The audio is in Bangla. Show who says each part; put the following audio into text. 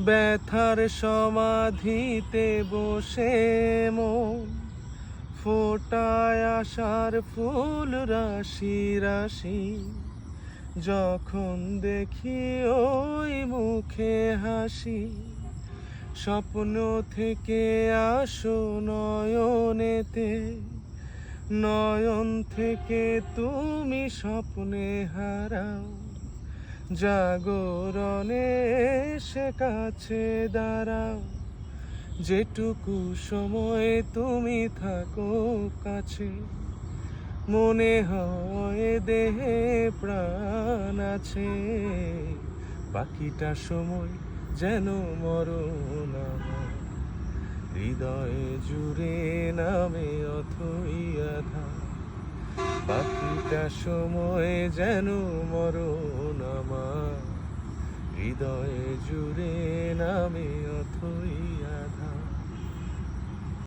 Speaker 1: ব্যথার সমাধিতে বসে মন, ফোটায় আশার ফুল রাশি রাশি। যখন দেখি ওই মুখে হাসি, স্বপ্ন থেকে আসো নয়নেতে। নয়ন থেকে তুমি স্বপ্নে হারাও। জাগরণে সে কাছে দাঁড়াও। যেটুকু সময় তুমি থাকো কাছে, মনে হয় দেহে প্রাণ আছে। বাকিটা সময় যেন মরণ হৃদয়ে জুড়ে নামে অথই আধা বাকিটা সময় যেন মরণ হৃদয়ে জুড়ে নামে।